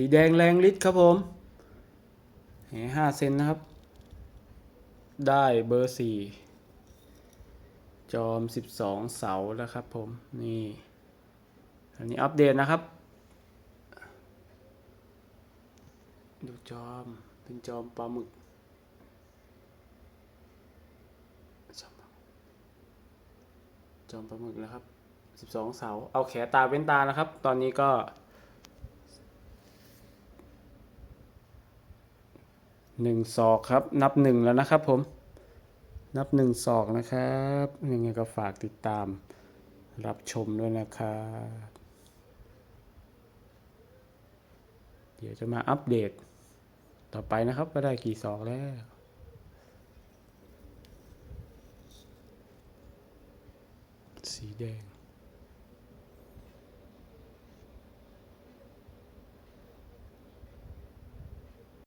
สีแดงแรงฤทธิ์ครับผมแหห้าเซนนะครับ ได้เบอร์สี่จอมสิบสองเสาแล้วครับผม นี่ อันนี้อัปเดตนะครับ ดูจอม เป็นจอมปลาหมึก จอมปลาหมึกจอมปลาหมึกนะครับสิบสองเสา เอาแขนตาเว้นตานะครับ ตอนนี้ก็ หนึ่งศอกครับ นับหนึ่งแล้วนะครับผม นับหนึ่งศอกนะครับยังไงก็ฝากติดตามรับชมด้วยนะครับเดี๋ยวจะมาอัปเดต ต่อไปนะครับว่าได้กี่ศอกแล้วสีแดง